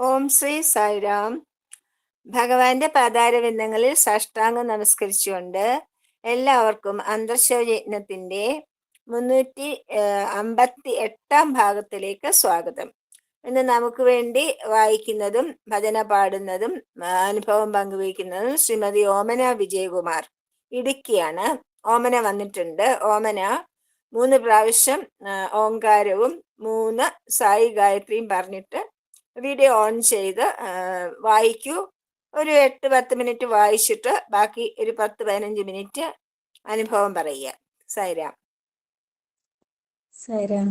ഓം ശ്രീ സായിരാം ഭഗവാന്റെ പാതാരവിന്ദങ്ങളിൽ സാഷ്ടാംഗം നമസ്കരിച്ചുകൊണ്ട് എല്ലാവർക്കും അന്തർശയജ്ഞത്തിന്റെ മുന്നൂറ്റി അമ്പത്തി എട്ടാം ഭാഗത്തിലേക്ക് സ്വാഗതം. ഇന്ന് നമുക്ക് വേണ്ടി വായിക്കുന്നതും ഭജന പാടുന്നതും അനുഭവം പങ്കുവയ്ക്കുന്നതും ശ്രീമതി ഓമന വിജയകുമാർ ഇടുക്കിയാണ്. ഓമന വന്നിട്ടുണ്ട്. ഓമന മൂന്ന് പ്രാവശ്യം ഓങ്കാരവും മൂന്ന് സായി ഗായത്രിയും പറഞ്ഞിട്ട് വീഡിയോ ഓൺ ചെയ്ത് വായിക്കൂ. ഒരു എട്ട് പത്ത് മിനിറ്റ് വായിച്ചിട്ട് ബാക്കി ഒരു പത്ത് പതിനഞ്ച് മിനിറ്റ് അനുഭവം പറയുക. സൈരാം. സൈരാം.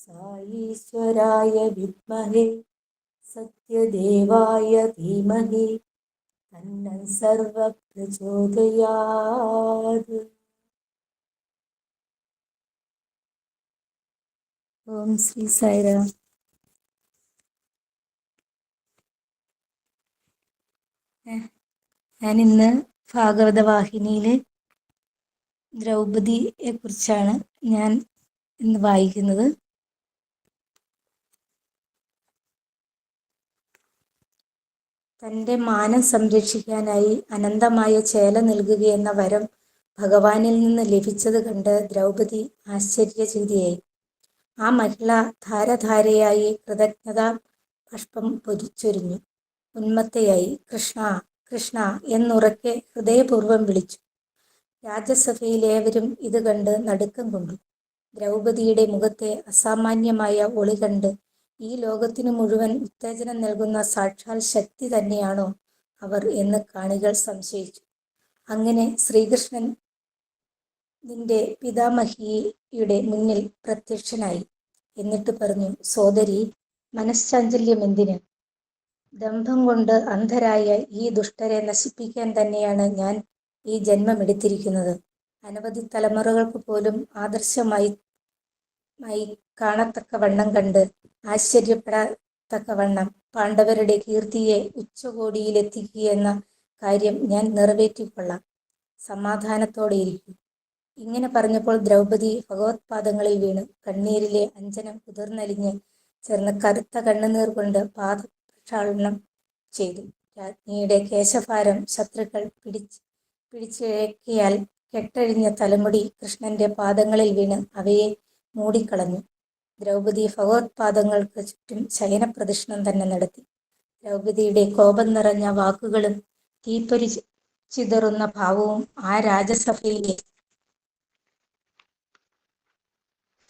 സായീശ്വരായ വിദ്മഹേ സത്യദേവായ ധീമഹി തന്ന സർവപ്രചോദയാത് ഓം ശ്രീ സായിരാം ഞാൻ ഇന്ന് ഭാഗവത വാഹിനിയിൽ ദ്രൗപതിയെ കുറിച്ചാണ് ഞാൻ ഇന്ന് വായിക്കുന്നത്. തന്റെ മാനം സംരക്ഷിക്കാനായി അനന്തമായ ചേല നൽകുകയെന്ന വരം ഭഗവാനിൽ നിന്ന് ലഭിച്ചത് കണ്ട് ദ്രൗപദി ആശ്ചര്യചിതിയായി ആ മഹിള ധാരധാരയായി കൃതജ്ഞതാ പുഷ്പം പൊതിച്ചൊരിഞ്ഞു. ഉന്മത്തയായി കൃഷ്ണ കൃഷ്ണ എന്നുറക്കെ ഹൃദയപൂർവം വിളിച്ചു. രാജ്യസഭയിലേവരും ഇത് കണ്ട് നടുക്കം കൊണ്ടു. ദ്രൗപദിയുടെ മുഖത്തെ അസാമാന്യമായ ഒളി കണ്ട് ഈ ലോകത്തിനു മുഴുവൻ ഉത്തേജനം നൽകുന്ന സാക്ഷാൽ ശക്തി തന്നെയാണോ അവർ എന്ന് കാണികൾ സംശയിച്ചു. അങ്ങനെ ശ്രീകൃഷ്ണൻ നിന്റെ പിതാമഹിയുടെ മുന്നിൽ പ്രത്യക്ഷനായി. എന്നിട്ട് പറഞ്ഞു സോദരി മനഃശാഞ്ചല്യം എന്തിന്? ദമ്പം കൊണ്ട് അന്ധരായ ഈ ദുഷ്ടരെ നശിപ്പിക്കാൻ തന്നെയാണ് ഞാൻ ഈ ജന്മം ജന്മമെടുത്തിരിക്കുന്നത്. അനവധി തലമുറകൾക്ക് പോലും ആദർശമായി കാണത്തക്കവണ്ണം കണ്ട് ആശ്ചര്യപ്പെടത്തക്കവണ്ണം പാണ്ഡവരുടെ കീർത്തിയെ ഉച്ചകോടിയിലെത്തിക്കുകയെന്ന കാര്യം ഞാൻ നിറവേറ്റിക്കൊള്ളാം. സമാധാനത്തോടെ ഇരിക്കും. ഇങ്ങനെ പറഞ്ഞപ്പോൾ ദ്രൗപദി ഭഗവത്പാദങ്ങളിൽ വീണ്. കണ്ണീരിലെ അഞ്ജനം കുതിർന്നലിഞ്ഞ് ചേർന്ന് കറുത്ത കണ്ണുനീർ കൊണ്ട് പാദപ്രക്ഷാളനം ചെയ്തു. രാജ്ഞിയുടെ കേശഭാരം ശത്രുക്കൾ പിടിച്ച് പിടിച്ചിഴക്കിയാൽ കെട്ടഴിഞ്ഞ തലമുടി കൃഷ്ണന്റെ പാദങ്ങളിൽ വീണ് അവയെ മൂടിക്കളഞ്ഞു. ദ്രൗപദി ഭഗവത്പാദങ്ങൾക്ക് ചുറ്റും ശയനപ്രദക്ഷിണം തന്നെ നടത്തി. ദ്രൗപദിയുടെ കോപം നിറഞ്ഞ വാക്കുകളും തീപ്പൊരി ചിതറുന്ന ഭാവവും ആ രാജസഭയിലെ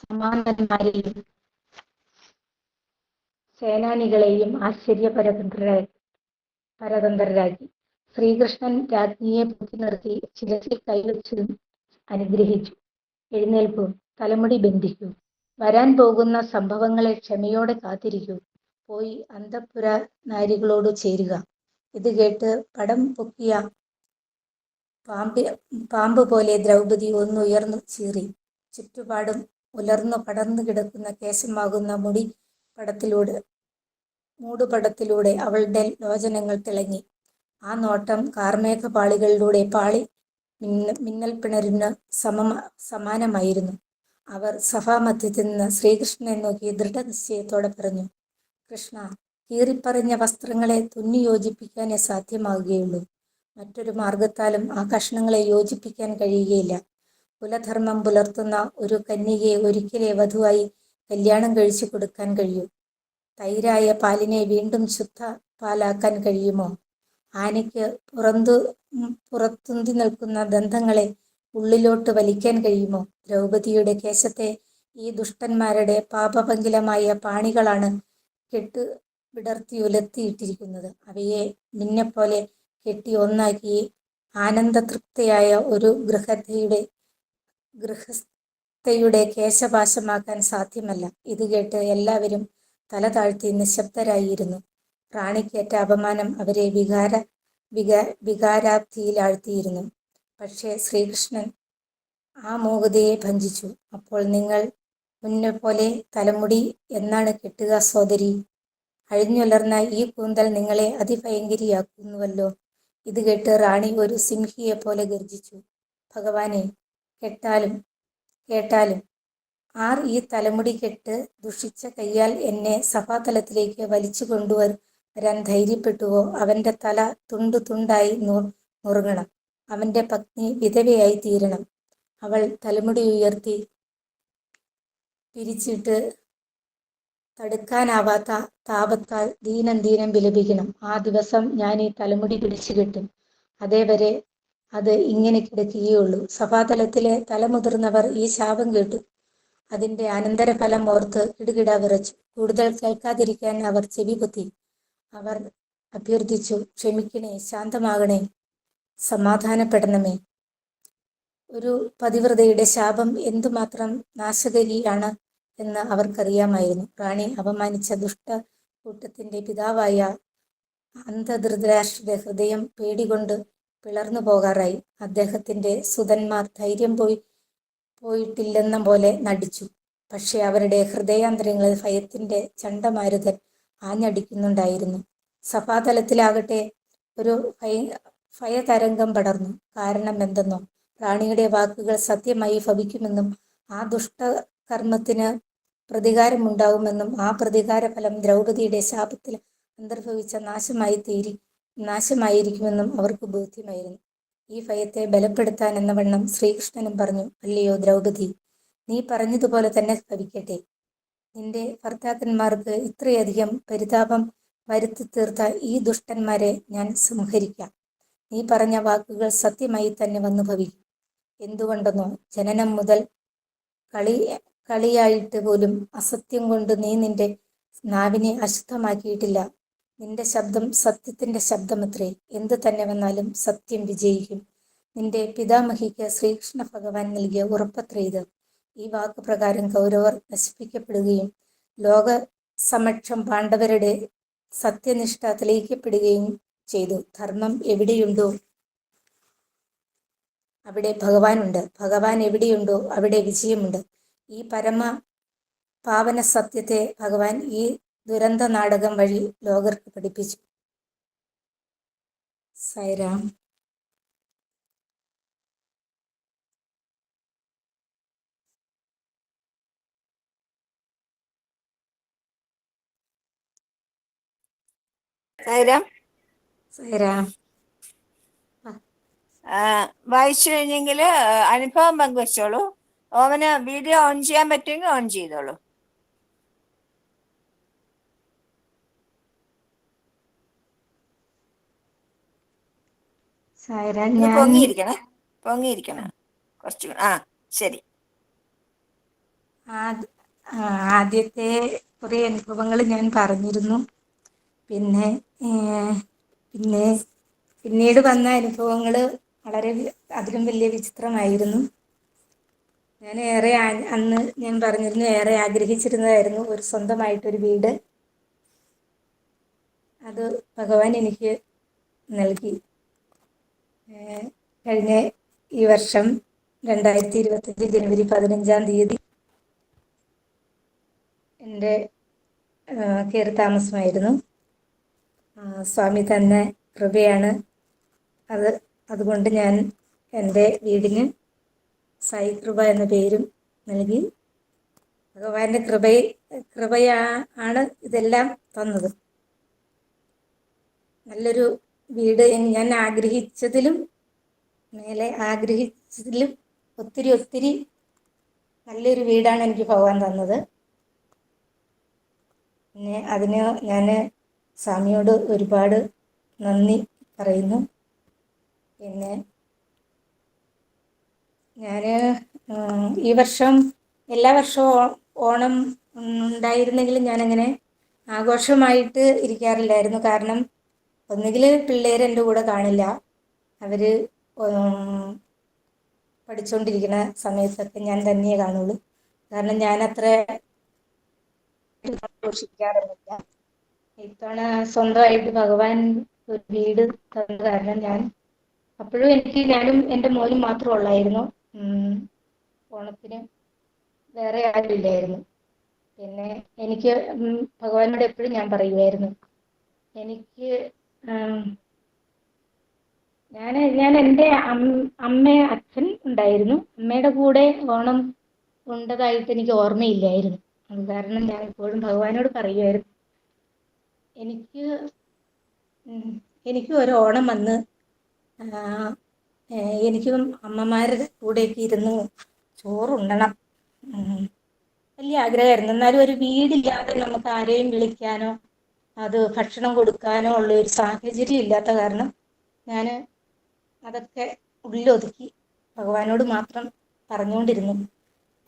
സമാനന്മാരെയും സേനാനികളെയും ആശ്ചര്യപരതന്ത്രരാക്കി പരതന്ത്രരാക്കി. ശ്രീകൃഷ്ണൻ രാജ്ഞിയെ പൊക്കി നിർത്തി ശിരസിൽ കൈവച്ചതും അനുഗ്രഹിച്ചു. എഴുന്നേൽപ്പു തലമുടി ബന്ധിക്കൂ. വരാൻ പോകുന്ന സംഭവങ്ങളെ ക്ഷമയോടെ കാത്തിരിക്കൂ. പോയി അന്തപുര നാരികളോട് ചേരുക. ഇത് കേട്ട് പടം പൊക്കിയ പാമ്പ് പാമ്പ് പോലെ ദ്രൗപദി ഒന്നുയർന്നു ചീറി. ചുറ്റുപാടും ഉലർന്നു പടർന്നു കിടക്കുന്ന കേശമാകുന്ന മുടി പടത്തിലൂടെ മൂടുപടത്തിലൂടെ അവളുടെ ലോചനങ്ങൾ തിളങ്ങി. ആ നോട്ടം കാർമേഘ പാളികളിലൂടെ പാളി മിന്ന മിന്നൽ പിണരുന്ന സമ സമാനമായിരുന്നു. അവർ സഭാമധ്യത്തിൽ നിന്ന് ശ്രീകൃഷ്ണനെ നോക്കി ദൃഢനിശ്ചയത്തോടെ പറഞ്ഞു കൃഷ്ണ കീറിപ്പറഞ്ഞ വസ്ത്രങ്ങളെ തുന്നി യോജിപ്പിക്കാനേ സാധ്യമാകുകയുള്ളൂ മറ്റൊരു മാർഗത്താലും ആ കഷ്ണങ്ങളെ യോജിപ്പിക്കാൻ കഴിയുകയില്ല. കുലധർമ്മം പുലർത്തുന്ന ഒരു കന്യകയെ ഒരിക്കലേ വധുവായി കല്യാണം കഴിച്ചു കൊടുക്കാൻ കഴിയൂ. തൈരായ പാലിനെ വീണ്ടും ശുദ്ധ പാലാക്കാൻ കഴിയുമോ? ആനയ്ക്ക് പുറന്തു പുറത്തുന്തി നിൽക്കുന്ന ദന്തങ്ങളെ ഉള്ളിലോട്ട് വലിക്കാൻ കഴിയുമോ? ദ്രൗപതിയുടെ കേശത്തെ ഈ ദുഷ്ടന്മാരുടെ പാപപങ്കിലമായ പാണികളാണ് കെട്ട് വിടർത്തി ഉലർത്തിയിട്ടിരിക്കുന്നത് അവയെ നിന്നെപ്പോലെ കെട്ടി ഒന്നാക്കി ആനന്ദതൃപ്തയായ ഒരു ഗൃഹതയുടെ ഗൃഹസ്ഥയുടെ കേശപാശമാക്കാൻ സാധ്യമല്ല. ഇത് കേട്ട് എല്ലാവരും തല താഴ്ത്തി നിശബ്ദരായിരുന്നു. റാണിക്കേറ്റ അപമാനം അവരെ വികാര വികാ വികാരാബ്ധിയിലാഴ്ത്തിയിരുന്നു. പക്ഷേ ശ്രീകൃഷ്ണൻ ആ മൂകതയെ ഭഞ്ചിച്ചു അപ്പോൾ നിങ്ങൾ മുന്നെ പോലെ തലമുടി എന്നാണ് കെട്ടുക സോദരി. അഴിഞ്ഞുലർന്ന ഈ കൂന്തൽ നിങ്ങളെ അതിഭയങ്കരിയാക്കുന്നുവല്ലോ. ഇത് കേട്ട് റാണി ഒരു സിംഹിയെ പോലെ ഗർജിച്ചു ഭഗവാനെ കെട്ടാലും കേട്ടാലും. ആർ ഈ തലമുടി കെട്ട് ദുഷിച്ച കയ്യാൽ എന്നെ സഭാതലത്തിലേക്ക് വലിച്ചു കൊണ്ടുവരാൻ ധൈര്യപ്പെട്ടുവോ? അവന്റെ തല തുണ്ടു തുണ്ടായി നുറുങ്ങണം. അവന്റെ പത്നി വിധവയായി തീരണം അവൾ തലമുടി ഉയർത്തി പിരിച്ചിട്ട് തടുക്കാനാവാത്ത താപത്താൽ ദീനം ദീനം വിലപിക്കണം. ആ ദിവസം ഞാൻ ഈ തലമുടി പിടിച്ചു കിട്ടും. അതേവരെ അത് ഇങ്ങനെ കിടക്കുകയുള്ളൂ. സഭാതലത്തിലെ തലമുതിർന്നവർ ഈ ശാപം കേട്ടു. അതിന്റെ അനന്തരഫലം ഓർത്ത് കിടുകിട വിറച്ചു. കൂടുതൽ കേൾക്കാതിരിക്കാൻ അവർ ചെവി പൊത്തി. അവർ അഭ്യർത്ഥിച്ചു ക്ഷമിക്കണേ ശാന്തമാകണേ. സമാധാനപ്പെടണമേ. ഒരു പതിവ്രതയുടെ ശാപം എന്തുമാത്രം നാശകരിയാണ് എന്ന് അവർക്കറിയാമായിരുന്നു. റാണി അപമാനിച്ച ദുഷ്ട കൂട്ടത്തിന്റെ പിതാവായ അന്ധധൃതരാഷ്ട്രയുടെ ഹൃദയം പേടികൊണ്ട് പിളർന്നു പോകാറായി. അദ്ദേഹത്തിന്റെ സുതന്മാർ ധൈര്യം പോയി പോയിട്ടില്ലെന്ന പോലെ നടിച്ചു. പക്ഷെ അവരുടെ ഹൃദയാന്തരങ്ങളിൽ ഭയത്തിന്റെ ചണ്ടമാരുതൻ ആഞ്ഞടിക്കുന്നുണ്ടായിരുന്നു. സഭാതലത്തിലാകട്ടെ ഒരു ഭയതരംഗം പടർന്നു. കാരണം എന്തെന്നോ? റാണിയുടെ വാക്കുകൾ സത്യമായി ഭവിക്കുമെന്നും ആ ദുഷ്ടകർമ്മത്തിന് പ്രതികാരമുണ്ടാവുമെന്നും ആ പ്രതികാരഫലം ദ്രൗപദിയുടെ ശാപത്തിൽ അന്തർഭവിച്ച നാശമായി തീരി നാശമായിരിക്കുമെന്നും അവർക്ക് ബോധ്യമായിരുന്നു. ഈ ഭയത്തെ ബലപ്പെടുത്താൻ എന്ന വണ്ണം ശ്രീകൃഷ്ണനും പറഞ്ഞു അല്ലയോ ദ്രൗപദി നീ പറഞ്ഞതുപോലെ തന്നെ ഭവിക്കട്ടെ. നിന്റെ ഭർത്താക്കന്മാർക്ക് ഇത്രയധികം പരിതാപം വരുത്തി തീർത്ത ഈ ദുഷ്ടന്മാരെ ഞാൻ സംഹരിക്കാം. നീ പറഞ്ഞ വാക്കുകൾ സത്യമായി തന്നെ വന്നു ഭവിക്കും എന്തുകൊണ്ടെന്നോ? ജനനം മുതൽ കളി കളിയായിട്ട് പോലും അസത്യം കൊണ്ട് നീ നിന്റെ നാവിനെ അശുദ്ധമാക്കിയിട്ടില്ല. നിന്റെ ശബ്ദം സത്യത്തിന്റെ ശബ്ദമത്രേ. എന്തു തന്നെ വന്നാലും സത്യം വിജയിക്കും. നിന്റെ പിതാമഹിക്ക് ശ്രീകൃഷ്ണ ഭഗവാൻ നൽകിയ ഉറപ്പത്രേ ഇത്. ഈ വാക്ക് പ്രകാരം കൗരവർ നശിപ്പിക്കപ്പെടുകയും ലോക സമക്ഷം പാണ്ഡവരുടെ സത്യനിഷ്ഠ തെളിയിക്കപ്പെടുകയും ചെയ്തു. ധർമ്മം എവിടെയുണ്ടോ? അവിടെ ഭഗവാനുണ്ട്. ഭഗവാൻ എവിടെയുണ്ടോ അവിടെ വിജയമുണ്ട്. ഈ പരമ പാവന സത്യത്തെ ഭഗവാൻ ഈ ദുരന്ത നാടകം വഴി ലോകർക്ക് പഠിപ്പിച്ചു. സൈറാം സൈറാം സൈറാം വായിച്ചു കഴിഞ്ഞെങ്കിൽ അനുഭവം പങ്കുവെച്ചോളൂ. ഓമന് വീഡിയോ ഓൺ ചെയ്യാൻ പറ്റുമെങ്കിൽ ഓൺ ചെയ്തോളൂ. പൊങ്ങിയിരിക്കണേ. പൊങ്ങിയിരിക്കണം. കുറച്ച് ആ ശരി. ആദ്യത്തെ കുറെ അനുഭവങ്ങൾ ഞാൻ പറഞ്ഞിരുന്നു. പിന്നെ പിന്നെ പിന്നീട് വന്ന അനുഭവങ്ങൾ വളരെ അതിലും വലിയ വിചിത്രമായിരുന്നു. ഞാൻ ഏറെ അന്ന് ഞാൻ പറഞ്ഞിരുന്നു ഏറെ ആഗ്രഹിച്ചിരുന്നതായിരുന്നു ഒരു സ്വന്തമായിട്ടൊരു വീട്. അത് ഭഗവാൻ എനിക്ക് നൽകി. കഴിഞ്ഞ ഈ വർഷം രണ്ടായിരത്തി ഇരുപത്തഞ്ച് ജനുവരി പതിനഞ്ചാം തീയതി എന്റെ കയറി താമസമായിരുന്നു. സ്വാമി തന്ന കൃപയാണ്. അത് അതുകൊണ്ട് ഞാൻ എന്റെ വീടിന് സായി കൃപ എന്ന പേരും നൽകി. ഭഗവാന്റെ കൃപ കൃപയാ ആണ് ഇതെല്ലാം തന്നത്. നല്ലൊരു വീട് ഞാൻ ആഗ്രഹിച്ചതിലും മേലെ ആഗ്രഹിച്ചതിലും ഒത്തിരി ഒത്തിരി നല്ലൊരു വീടാണ് എനിക്ക് ഭഗവാൻ തന്നത്. പിന്നെ അതിന് ഞാൻ സ്വാമിയോട് ഒരുപാട് നന്ദി പറയുന്നു. പിന്നെ ഞാൻ ഈ വർഷം എല്ലാ വർഷവും ഓണം ഉണ്ടായിരുന്നെങ്കിലും ഞാനങ്ങനെ ആഘോഷമായിട്ട് ഇരിക്കാറില്ലായിരുന്നു. കാരണം ഒന്നുകിൽ പിള്ളേർ എന്റെ കൂടെ കാണില്ല. അവർ പഠിച്ചുകൊണ്ടിരിക്കുന്ന സമയത്തൊക്കെ ഞാൻ തന്നെയേ കാണുള്ളൂ. കാരണം ഞാൻ അത്ര ഇത്തവണ സ്വന്തമായിട്ട് ഭഗവാൻ ഒരു വീട് തന്ന കാരണം ഞാൻ. അപ്പോഴും എനിക്ക് ഞാനും എന്റെ മോനും മാത്രം ഉള്ളായിരുന്നു. ഓണത്തിന് വേറെ ആരുമില്ലായിരുന്നു പിന്നെ എനിക്ക് ഭഗവാനോട് എപ്പോഴും ഞാൻ പറയുമായിരുന്നു. എനിക്ക് ഞാൻ ഞാൻ എന്റെ അമ്മ അച്ഛൻ ഉണ്ടായിരുന്നു. അമ്മയുടെ കൂടെ ഓണം ഉണ്ടതായിട്ട് എനിക്ക് ഓർമ്മയില്ലായിരുന്നു. അത് കാരണം ഞാൻ എപ്പോഴും ഭഗവാനോട് പറയുമായിരുന്നു. എനിക്ക് എനിക്കും ഒരു ഓണം വന്ന് എനിക്കും അമ്മമാരുടെ കൂടെയൊക്കെ ഇരുന്ന് ചോറുണ്ടണം. വലിയ ആഗ്രഹമായിരുന്നു. എന്നാലും ഒരു വീടില്ലാതെ നമുക്ക് ആരെയും വിളിക്കാനോ അത് ഭക്ഷണം കൊടുക്കാനോ ഉള്ള ഒരു സാഹചര്യം ഇല്ലാത്ത കാരണം ഞാൻ അതൊക്കെ ഉള്ളിലൊതുക്കി ഭഗവാനോട് മാത്രം പറഞ്ഞുകൊണ്ടിരുന്നു.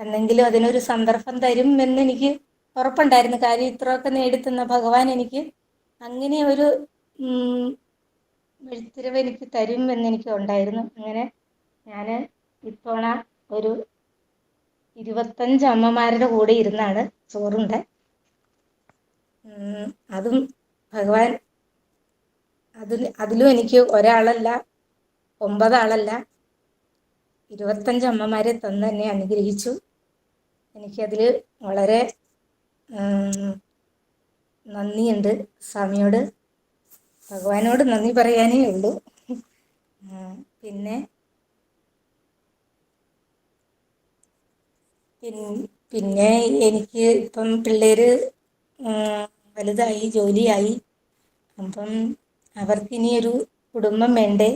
എന്നെങ്കിലും അതിനൊരു സന്ദർഭം തരും എന്ന് എനിക്ക് ഉറപ്പുണ്ടായിരുന്നു. കാര്യം ഇത്രയൊക്കെ നേടിത്തന്ന ഭഗവാൻ എനിക്ക് അങ്ങനെ ഒരു വഴിത്തിരിവ് എനിക്ക് തരും എന്നെനിക്ക് ഉണ്ടായിരുന്നു. അങ്ങനെ ഞാൻ ഇത്തവണ ഒരു ഇരുപത്തഞ്ച് അമ്മമാരുടെ കൂടെ ഇരുന്നാണ് ചോറുണ്ട്. അതും ഭഗവാൻ അതിൽ അതിലും എനിക്ക് ഒരാളല്ല ഒമ്പതാളല്ല ഇരുപത്തഞ്ച് അമ്മമാരെ തന്ന് എന്നെ അനുഗ്രഹിച്ചു എനിക്കതിൽ വളരെ നന്ദിയുണ്ട്. സ്വാമിയോട് ഭഗവാനോട് നന്ദി പറയാനേ ഉള്ളൂ. പിന്നെ പിന്നെ എനിക്ക് ഇപ്പം പിള്ളേര് വലുതായി ജോലിയായി. അപ്പം ഒരു കുടുംബം വേണ്ടേ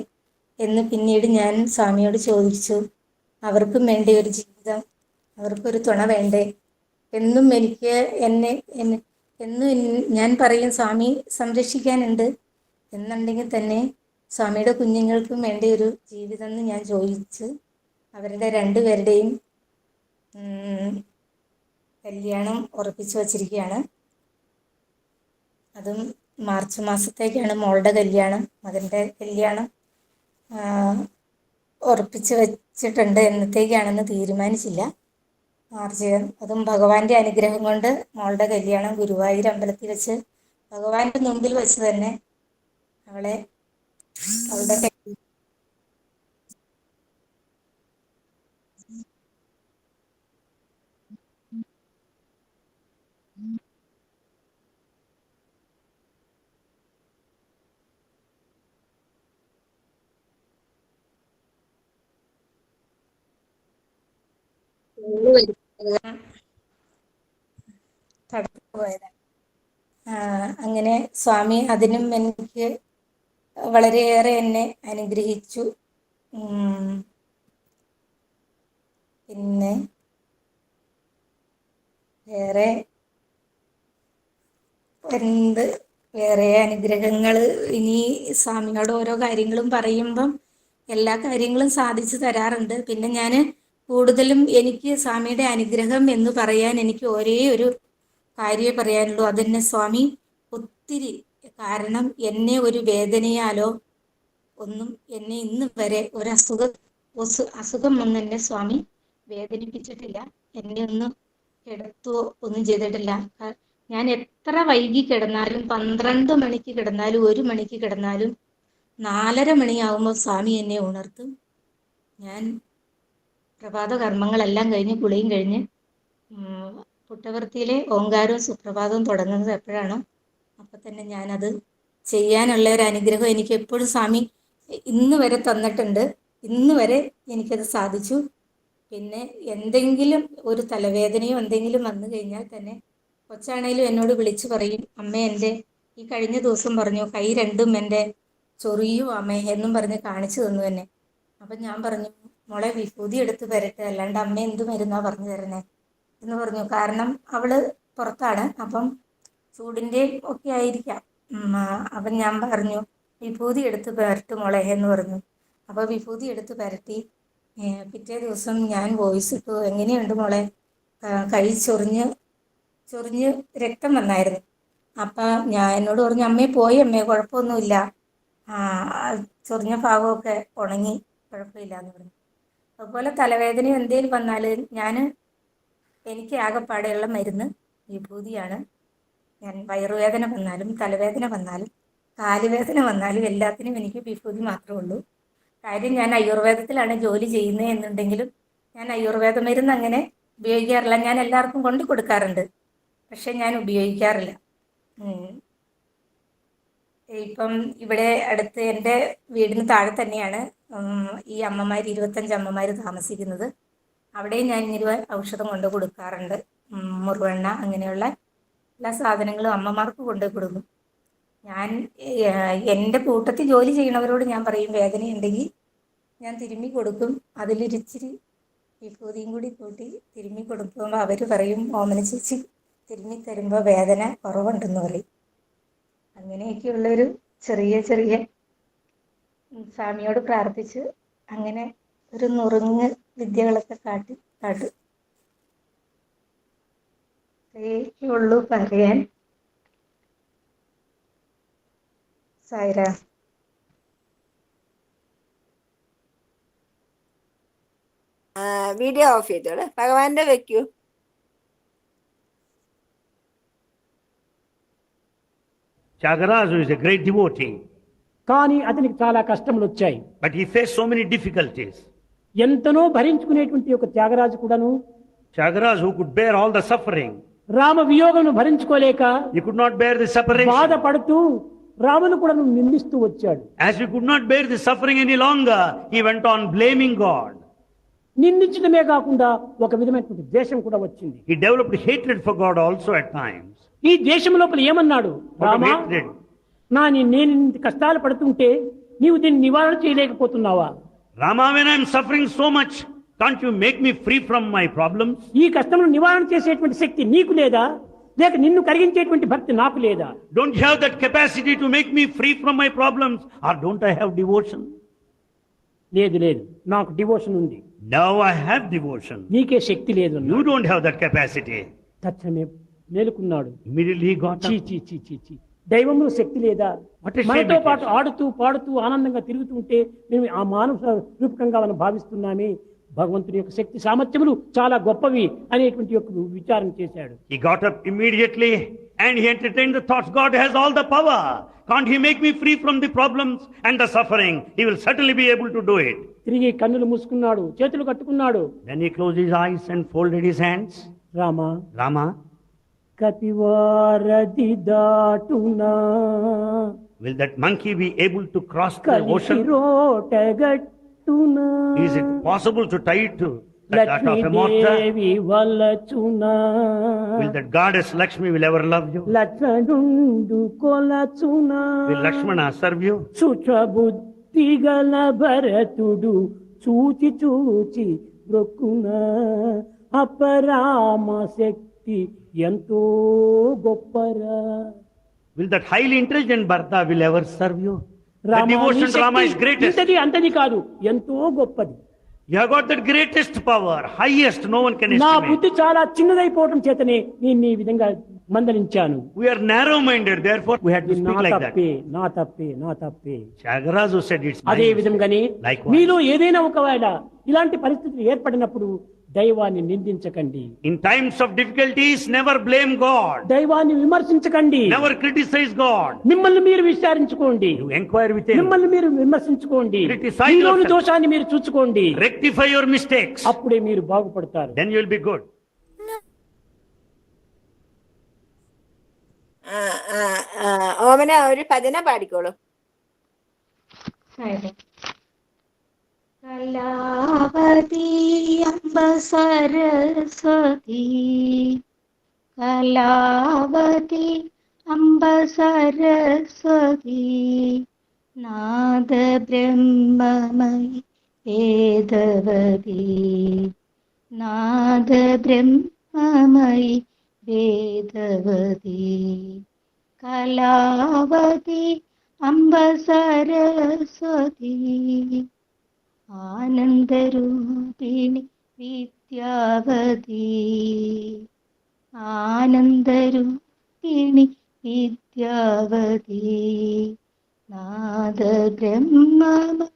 എന്ന് പിന്നീട് ഞാൻ സ്വാമിയോട് ചോദിച്ചു. അവർക്കും വേണ്ടേ ഒരു ജീവിതം? അവർക്കൊരു തുണ വേണ്ടേ? എന്നും എനിക്ക് എന്നെ എന്നെ എന്നും ഞാൻ പറയും സ്വാമി സംരക്ഷിക്കാനുണ്ട്. എന്നുണ്ടെങ്കിൽ തന്നെ സ്വാമിയുടെ കുഞ്ഞുങ്ങൾക്കും വേണ്ട ഒരു ജീവിതം എന്ന് ഞാൻ ചോദിച്ച് അവരുടെ രണ്ടുപേരുടെയും കല്യാണം ഉറപ്പിച്ചു വച്ചിരിക്കുകയാണ്. അതും മാർച്ച് മാസത്തേക്കാണ് മോളുടെ കല്യാണം മകന്റെ കല്യാണം ഉറപ്പിച്ച് വെച്ചിട്ടുണ്ട് എന്നത്തേക്കാണെന്ന് തീരുമാനിച്ചില്ല. മാർച്ച് അതും ഭഗവാന്റെ അനുഗ്രഹം കൊണ്ട് മോളുടെ കല്യാണം ഗുരുവായൂർ അമ്പലത്തിൽ വെച്ച് ഭഗവാന്റെ മുമ്പിൽ വെച്ച് തന്നെ അവളെ അവളുടെ അങ്ങനെ സ്വാമി അതിനും എനിക്ക് വളരെയേറെ എന്നെ അനുഗ്രഹിച്ചു. പിന്നെ വേറെ എന്ത്? വേറെ അനുഗ്രഹങ്ങൾ ഇനി സ്വാമിയോട് ഓരോ കാര്യങ്ങളും പറയുമ്പം എല്ലാ കാര്യങ്ങളും സാധിച്ചു തരാറുണ്ട്. പിന്നെ ഞാൻ കൂടുതലും എനിക്ക് സ്വാമിയുടെ അനുഗ്രഹം എന്ന് പറയാൻ എനിക്ക് ഒരേ ഒരു കാര്യമേ പറയാനുള്ളൂ. അതെന്നെ സ്വാമി ഒത്തിരി കാരണം എന്നെ ഒരു വേദനയാലോ ഒന്നും എന്നെ ഇന്ന് വരെ ഒരു അസുഖ അസുഖം ഒന്നും എന്നെ സ്വാമി വേദനിപ്പിച്ചിട്ടില്ല. എന്നെ ഒന്നും കിടത്തുവോ ഒന്നും ചെയ്തിട്ടില്ല. ഞാൻ എത്ര വൈകി കിടന്നാലും പന്ത്രണ്ട് മണിക്ക് കിടന്നാലും ഒരു മണിക്ക് കിടന്നാലും നാലര മണിയാകുമ്പോൾ സ്വാമി എന്നെ ഉണർത്തും. ഞാൻ പ്രഭാത കർമ്മങ്ങളെല്ലാം കഴിഞ്ഞ് കുളിയും കഴിഞ്ഞ് പുട്ടവൃത്തിയിലെ ഓങ്കാരവും സുപ്രഭാതവും തുടങ്ങുന്നത് എപ്പോഴാണോ അപ്പം തന്നെ ഞാനത് ചെയ്യാനുള്ള ഒരു അനുഗ്രഹം എനിക്ക് എപ്പോഴും സ്വാമി ഇന്ന് വരെ തന്നിട്ടുണ്ട്. ഇന്ന് വരെ എനിക്കത് സാധിച്ചു. പിന്നെ എന്തെങ്കിലും ഒരു തലവേദനയോ എന്തെങ്കിലും വന്നു കഴിഞ്ഞാൽ തന്നെ കൊച്ചാണേലും എന്നോട് വിളിച്ചു പറയും അമ്മ എന്റെ ഈ കഴിഞ്ഞ ദിവസം പറഞ്ഞു കൈ രണ്ടും എന്റെ ചൊറിയും അമ്മ എന്നും പറഞ്ഞ് കാണിച്ചു തന്നു എന്നെ. അപ്പം ഞാൻ പറഞ്ഞു മോളെ വിഭൂതി എടുത്ത് വരട്ടെ. അല്ലാണ്ട് അമ്മ എന്ത് മരുന്നാ പറഞ്ഞു തരണേ എന്ന് പറഞ്ഞു. കാരണം അവൾ പുറത്താണ്. അപ്പം ചൂടിന്റെയും ഒക്കെ ആയിരിക്കാം. അപ്പം ഞാൻ പറഞ്ഞു വിഭൂതി എടുത്ത് പുരട്ട് മോളെ എന്ന് പറഞ്ഞു. അപ്പോൾ വിഭൂതി എടുത്ത് പരട്ടി പിറ്റേ ദിവസം ഞാൻ വോയിസ് ഇട്ടു. എങ്ങനെയുണ്ട് മോളെ? കൈ ചൊറിഞ്ഞ് ചൊറിഞ്ഞ് രക്തം വന്നായിരുന്നു. അപ്പം ഞാൻ എന്നോട് പറഞ്ഞു അമ്മേ പോയി അമ്മേ കുഴപ്പമൊന്നുമില്ല. ചൊറിഞ്ഞ ഭാഗമൊക്കെ ഉണങ്ങി. കുഴപ്പമില്ല എന്ന് പറഞ്ഞു. അതുപോലെ തലവേദന എന്തെങ്കിലും വന്നാൽ ഞാൻ എനിക്ക് ആകെപ്പാടെയുള്ള മരുന്ന് വിഭൂതിയാണ്. ഞാൻ വയറുവേദന വന്നാലും തലവേദന വന്നാലും കാലുവേദന വന്നാലും എല്ലാത്തിനും എനിക്ക് വിഭൂതി മാത്രമേ ഉള്ളൂ. കാര്യം ഞാൻ ആയുർവേദത്തിലാണ് ജോലി ചെയ്യുന്നത് എന്നുണ്ടെങ്കിലും ഞാൻ ആയുർവേദ മരുന്ന് അങ്ങനെ ഉപയോഗിക്കാറില്ല. ഞാൻ എല്ലാവർക്കും കൊണ്ട് കൊടുക്കാറുണ്ട്. പക്ഷെ ഞാൻ ഉപയോഗിക്കാറില്ല. ഇപ്പം ഇവിടെ അടുത്ത് എന്റെ വീടിന് താഴെ തന്നെയാണ് ഈ അമ്മമാർ ഇരുപത്തഞ്ച് അമ്മമാർ താമസിക്കുന്നത്. അവിടെയും ഞാൻ ഇങ്ങനെ ഔഷധം കൊണ്ട് കൊടുക്കാറുണ്ട്. മുറുവെണ്ണ അങ്ങനെയുള്ള എല്ലാ സാധനങ്ങളും അമ്മമാർക്ക് കൊണ്ട് കൊടുക്കും. ഞാൻ എന്റെ കൂട്ടത്തിൽ ജോലി ചെയ്യണവരോട് ഞാൻ പറയും വേദനയുണ്ടെങ്കിൽ ഞാൻ തിരുമ്മി കൊടുക്കും. അതിലൊരിച്ചിരി വിഭൂതിയും കൂടി കൂട്ടി തിരുമ്മി കൊടുക്കുമ്പോൾ അവർ പറയും ഓമന ചേച്ചി തിരുമ്മി തരുമ്പോൾ വേദന കുറവുണ്ടെന്ന് പറയും. അങ്ങനെയൊക്കെയുള്ളൊരു ചെറിയ ചെറിയ സ്വാമിയോട് പ്രാർത്ഥിച്ച് അങ്ങനെ ഒരു നുറുങ്ങ് വിദ്യകളൊക്കെ കാട്ടി കാട്ടു ഉള്ളൂ പറയാൻ. സൈര വീഡിയോ ഓഫ് ചെയ്തോളൂ. ഭഗവാന്റെ വെക്കൂ. Tyagaraja is a great devotee, కానీ అతనికి చాలా కష్టములు వచ్చాయి but he face so many difficulties ఎంతనో భరించుకునేటువంటి ఒక త్యాగరాజు కూడాను Tyagaraj who could bear all the suffering Rama వియోగం భరించుకోలేక he could not bear the suffering బాధపడుతూ రామును కూడా నిందిస్తూ వచ్చాడు. As he could not bear the suffering any longer he went on blaming god నిందించడమే కాకుండా ఒక విధమైనటువంటి ద్వేషం కూడా వచ్చింది. He developed hatred for god also at times ఈ దేశం లోపల ఏమన్నాడు? రామా నా నేను ఇంత కష్టాలు పడుతుంటే నీవు దీన్ని నివారణ చేయలేకపోతున్నావా? Rama when I'm suffering so much can't you make me free from my problems ఈ కష్టమును నివారణ చేసేటువంటి శక్తి నీకు లేదా? లేక నిన్ను కరిగించేటువంటి భక్తి నాకు లేదా? Don't have that capacity to make me free from my problems or don't I have devotion లేదు లేదు. నాకు డివోషన్ ఉంది. నౌ ఐ హ్యావ్ డివోషన్ నీకే శక్తి లేదు you don't have that capacity తత్సమే మేలుకున్నాడు. మిడిల్ గాట్ గాట్ చీ చీ చీ చీ. దైవంలో శక్తి లేదా? మనతో పాటు ఆడుతూ పాడుతూ ఆనందంగా తిరుగుతూ ఉంటే మేము ఆ మానవ రూపకంగా మనం భావిస్తున్నామే. భగవంతుని యొక్క శక్తి సామర్థ్యములు చాలా గొప్పవి అనేటువంటి యొక్క విచారణ చేశాడు. He got up immediately and he entertain the thoughts god has all the power can't he make me free from the problems and the suffering he will certainly be able to do it తిరిగి కన్నులు మూసుకున్నాడు చేతులు కట్టుకున్నాడు. Then he close his eyes and folded his hands Rama. Rama. కపివారది దాటునా will that monkey be able to cross the ocean రోటగట్టునా is it possible to tie to Lakshmi Devi వలచునా will that goddess Lakshmi will ever love you లక్ష్మణుండు కొలచునా will Lakshmana serve you సుచ బుద్ధి గల భరతుడు చూచి చూచి బ్రొక్కునా అపరామ శక్తి శక్తి ఎంతో గొప్పరా. Will that highly intelligent Bharata will ever serve you ఇంతది అంతది కాదు ఎంతో గొప్పది. You had that greatest power highest no one can నా బుద్ధి చాలా చిన్నదైపోవడం చేతనే నేను ఈ విధంగా మందలించాను. We are minded therefore we had to speak like నా తప్పే నా తప్పే త్యాగరాజు సెడ్ ఇట్స్ అదే విధంగానే మీలో ఏదైనా ఒకవేళ ఇలాంటి పరిస్థితులు ఏర్పడినప్పుడు దైవాన్ని నిందించకండి In times of difficulties, never blame God. దైవాన్ని విమర్శించకండి Never criticize God. మిమ్మల్ని మీరు విచారించుకోండి You inquire within. మిమ్మల్ని మీరు విమర్శించుకోండి Criticize మీలోని yourself. దోషాన్ని మీరు చూసుకోండి Rectify your mistakes. అప్పుడే మీరు బాగుపడతారు Then you will be good. ആ, ആ, ആ, ഓമന ഒരു ഭജന പാടിക്കോളൂ സായിര കലാവതി അമ്പ സരസ്വതി. കലാവതി അമ്പ സരസ്വതി. നാദബ്രഹ്മമയി വേദവതി. നാദബ്രഹ്മമൈ വേദവതി. കലാവതി അമ്പ സരസ്വതി. ആനന്ദരൂപിണി വിദ്യാവതി. ആനന്ദരൂപിണി വിദ്യാവതി. നാദബ്രഹ്മ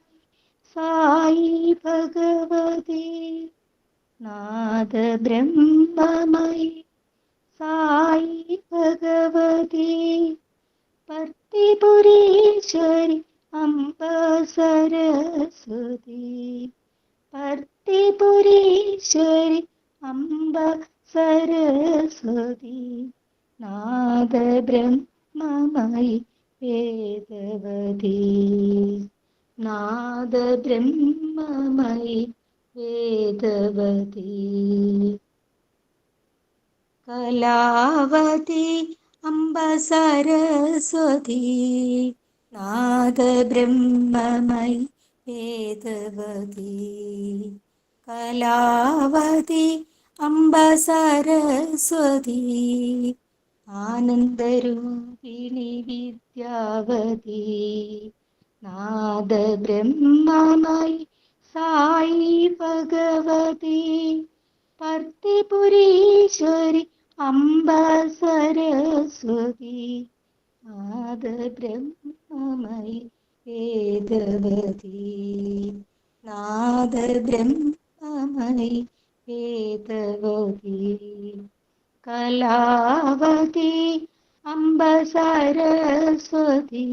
സായി ഭഗവതി. നാദബ്രഹ്മമയി സായി ഭഗവതി. പർത്തിപുരീശ്വരി അംബ സരസ്വതി പർത്തിപുരീശ്വരി അംബ സരസ്വതി നാദബ്രഹ്മമായി വേദവതി നാദബ്രഹ്മമായി വേദവതി കലാവതി അംബ സരസ്വതി നാദ ബ്രഹ്മമയി വേദവതി. കലാവതി അംബ സരസ്വതി ആനന്ദരൂപിണി വിദ്യാവതി. നാദബ്രഹ്മമായി സായി ഭഗവതി. പർത്തിപുരീശ്വരി അംബ സരസ്വതി നാദ ബ്രഹ്മമയി വേദവതി നാദ ബ്രഹ്മമയി വേദവതി കലാവതി അംബ സരസ്വതി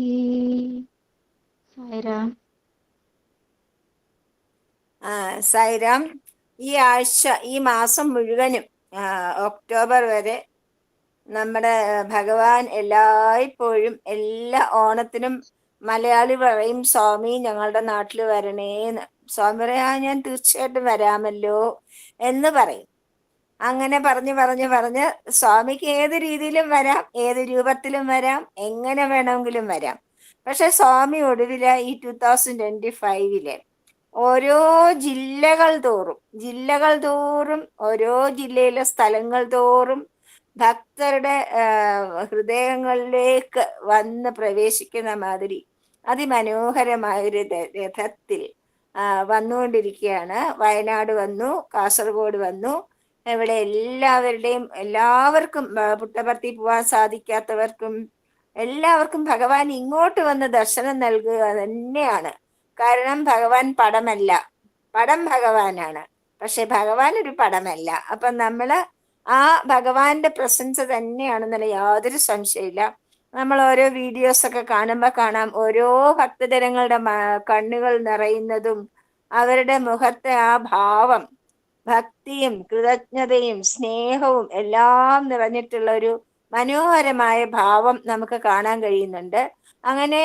സാരാം ആ, സൈറാം ഈ ആഴ്ച ഈ മാസം മുഴുവനും ഒക്ടോബർ വരെ നമ്മുടെ ഭഗവാൻ എല്ലായ്പ്പോഴും എല്ലാ ഓണത്തിനും മലയാളി പറയും സ്വാമി ഞങ്ങളുടെ നാട്ടിൽ വരണേന്ന്. സ്വാമി പറയാ ഞാൻ തീർച്ചയായിട്ടും വരാമല്ലോ എന്ന് പറയും. അങ്ങനെ പറഞ്ഞു പറഞ്ഞു പറഞ്ഞ് സ്വാമിക്ക് ഏത് രീതിയിലും വരാം ഏത് രൂപത്തിലും വരാം എങ്ങനെ വേണമെങ്കിലും വരാം. പക്ഷെ സ്വാമി ഒടുവില ഈ ടൂ തൗസൻഡ് ട്വന്റി ഫൈവിലെ ഓരോ ജില്ലകൾ തോറും ജില്ലകൾ തോറും ഓരോ ജില്ലയിലെ സ്ഥലങ്ങൾ തോറും ഭക്തരുടെ ഹൃദയങ്ങളിലേക്ക് വന്ന് പ്രവേശിക്കുന്ന മാതിരി അതിമനോഹരമായ ഒരു രഥത്തിൽ വന്നുകൊണ്ടിരിക്കുകയാണ്. വയനാട് വന്നു കാസർഗോഡ് വന്നു. ഇവിടെ എല്ലാവരുടെയും എല്ലാവർക്കും പുട്ടപർത്തി പോവാൻ സാധിക്കാത്തവർക്കും എല്ലാവർക്കും ഭഗവാൻ ഇങ്ങോട്ട് വന്ന് ദർശനം നൽകുക തന്നെയാണ്. കാരണം ഭഗവാൻ പടമല്ല. പടം ഭഗവാനാണ്. പക്ഷെ ഭഗവാൻ ഒരു പടമല്ല. അപ്പൊ നമ്മൾ ആ ഭഗവാന്റെ പ്രസൻസ് തന്നെയാണെന്നുള്ള യാതൊരു സംശയമില്ല നമ്മൾ ഓരോ വീഡിയോസ് ഒക്കെ കാണുമ്പോൾ കാണാം. ഓരോ ഭക്തജനങ്ങളുടെ കണ്ണുകൾ നിറയുന്നതും അവരുടെ മുഖത്തെ ആ ഭാവം ഭക്തിയും കൃതജ്ഞതയും സ്നേഹവും എല്ലാം നിറഞ്ഞിട്ടുള്ള ഒരു മനോഹരമായ ഭാവം നമുക്ക് കാണാൻ കഴിയുന്നുണ്ട്. അങ്ങനെ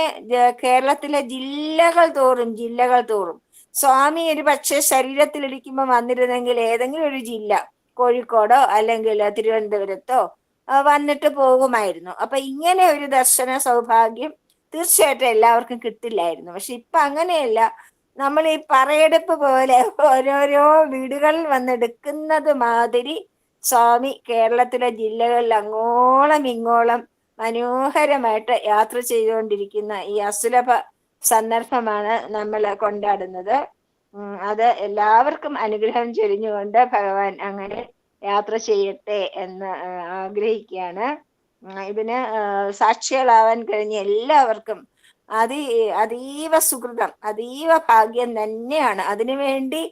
കേരളത്തിലെ ജില്ലകൾ തോറും ജില്ലകൾ തോറും സ്വാമി ഒരു പക്ഷേ ശരീരത്തിലിരിക്കുമ്പോൾ വന്നിരുന്നെങ്കിൽ ഏതെങ്കിലും ഒരു ജില്ല കോഴിക്കോടോ അല്ലെങ്കിൽ തിരുവനന്തപുരത്തോ വന്നിട്ട് പോകുമായിരുന്നു. അപ്പൊ ഇങ്ങനെ ഒരു ദർശന സൗഭാഗ്യം തീർച്ചയായിട്ടും എല്ലാവർക്കും കിട്ടില്ലായിരുന്നു. പക്ഷെ ഇപ്പൊ അങ്ങനെയല്ല. നമ്മൾ ഈ പറയെടുപ്പ് പോലെ ഓരോരോ വീടുകളിൽ വന്നെടുക്കുന്നത് മാതിരി സ്വാമി കേരളത്തിലെ ജില്ലകളിൽ അങ്ങോളം ഇങ്ങോളം മനോഹരമായിട്ട് യാത്ര ചെയ്തുകൊണ്ടിരിക്കുന്ന ഈ അസുലഭ സന്ദർഭമാണ് നമ്മൾ കൊണ്ടാടുന്നത്. അത് എല്ലാവർക്കും അനുഗ്രഹം ചൊരിഞ്ഞുകൊണ്ട് ഭഗവാൻ അങ്ങനെ യാത്ര ചെയ്യട്ടെ എന്ന് ആഗ്രഹിക്കുകയാണ്. ഇതിന് സാക്ഷികളാവാൻ കഴിഞ്ഞ എല്ലാവർക്കും അതി അതീവ സുഹൃതം അതീവ ഭാഗ്യം തന്നെയാണ്. അതിനുവേണ്ടി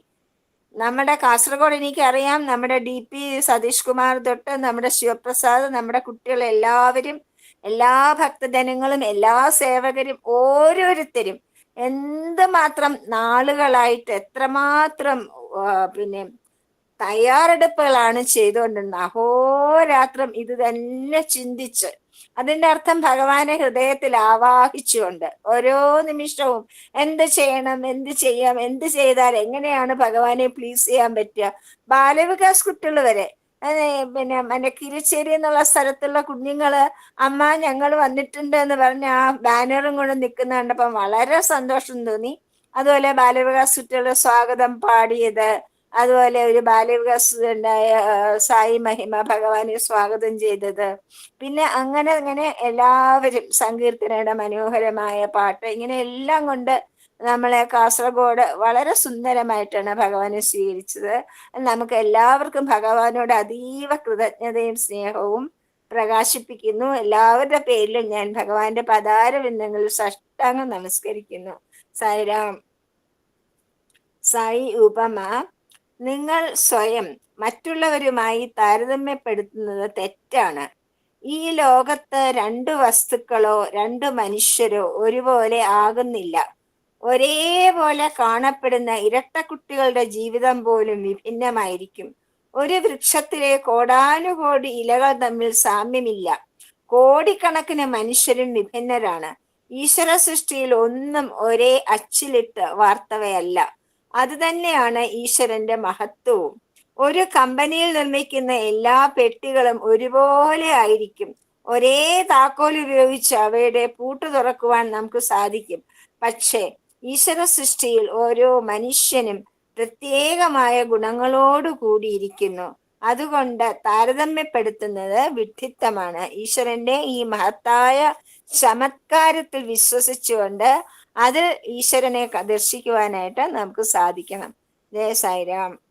നമ്മുടെ കാസർഗോഡ് എനിക്കറിയാം നമ്മുടെ ഡി പി സതീഷ് കുമാർ തൊട്ട് നമ്മുടെ ശിവപ്രസാദ് നമ്മുടെ കുട്ടികൾ എല്ലാവരും എല്ലാ ഭക്തജനങ്ങളും എല്ലാ സേവകരും ഓരോരുത്തരും എന്തുമാത്രം നാളുകളായിട്ട് എത്രമാത്രം പിന്നെ തയ്യാറെടുപ്പുകളാണ് ചെയ്തുകൊണ്ടിരുന്നത്. അഹോരാത്രം ഇത് തന്നെ ചിന്തിച്ച് അതിന്റെ അർത്ഥം ഭഗവാനെ ഹൃദയത്തിൽ ആവാഹിച്ചുകൊണ്ട് ഓരോ നിമിഷവും എന്ത് ചെയ്യണം എന്ത് ചെയ്യാം എന്ത് ചെയ്താൽ എങ്ങനെയാണ് ഭഗവാനെ പ്ലീസ് ചെയ്യാൻ പറ്റുക? ബാലവികാസ് കുട്ടികൾ വരെ പിന്നെ മറ്റേ കിരിച്ചേരി എന്നുള്ള സ്ഥലത്തുള്ള കുഞ്ഞുങ്ങൾ അമ്മ ഞങ്ങൾ വന്നിട്ടുണ്ട് എന്ന് പറഞ്ഞ ആ ബാനറും കൊണ്ട് നിൽക്കുന്ന കണ്ടപ്പം വളരെ സന്തോഷം തോന്നി. അതുപോലെ ബാലവികാസ് കുട്ടികളുടെ സ്വാഗതം പാടിയത് അതുപോലെ ഒരു ബാലവികാസുണ്ടായ സായി മഹിമ ഭഗവാനെ സ്വാഗതം ചെയ്തത്. പിന്നെ അങ്ങനെ അങ്ങനെ എല്ലാവരും സങ്കീർത്തനയുടെ മനോഹരമായ പാട്ട് ഇങ്ങനെ എല്ലാം കൊണ്ട് നമ്മളെ കാസർഗോഡ് വളരെ സുന്ദരമായിട്ടാണ് ഭഗവാനെ സ്വീകരിച്ചത്. നമുക്ക് എല്ലാവർക്കും ഭഗവാനോട് അതീവ കൃതജ്ഞതയും സ്നേഹവും പ്രകാശിപ്പിക്കുന്നു. എല്ലാവരുടെ പേരിലും ഞാൻ ഭഗവാന്റെ പതാരബിന്ദങ്ങളിൽ സഷ്ടാംഗം നമസ്കരിക്കുന്നു. സായിരാം സായി ഉപമ. നിങ്ങൾ സ്വയം മറ്റുള്ളവരുമായി താരതമ്യപ്പെടുത്തുന്നത് തെറ്റാണ്. ഈ ലോകത്ത് രണ്ട് വസ്തുക്കളോ രണ്ട് മനുഷ്യരോ ഒരുപോലെ ആകുന്നില്ല. ഒരേപോലെ കാണപ്പെടുന്ന ഇരട്ടക്കുട്ടികളുടെ ജീവിതം പോലും വിഭിന്നമായിരിക്കും. ഒരു വൃക്ഷത്തിലെ കോടാനുകോടി ഇലകൾ തമ്മിൽ സാമ്യമില്ല. കോടിക്കണക്കിന് മനുഷ്യരും വിഭിന്നരാണ്. ഈശ്വര സൃഷ്ടിയിൽ ഒന്നും ഒരേ അച്ചിലിട്ട് വാർത്തവയല്ല. അത് തന്നെയാണ് ഈശ്വരന്റെ മഹത്വവും. ഒരു കമ്പനിയിൽ നിർമ്മിക്കുന്ന എല്ലാ പെട്ടികളും ഒരുപോലെ ആയിരിക്കും. ഒരേ താക്കോൽ ഉപയോഗിച്ച് അവയുടെ പൂട്ട് തുറക്കുവാൻ നമുക്ക് സാധിക്കും. പക്ഷേ ഈശ്വര സൃഷ്ടിയിൽ ഓരോ മനുഷ്യനും പ്രത്യേകമായ ഗുണങ്ങളോട് കൂടിയിരിക്കുന്നു. അതുകൊണ്ട് താരതമ്യപ്പെടുത്തുന്നത് വിഡ്ഢിത്തമാണ്. ഈശ്വരന്റെ ഈ മഹത്തായ ചമത്കാരത്തിൽ വിശ്വസിച്ചുകൊണ്ട് അത് ഈശ്വരനെ ദർശിക്കുവാനായിട്ട് നമുക്ക് സാധിക്കണം. ജയ സായിരാം.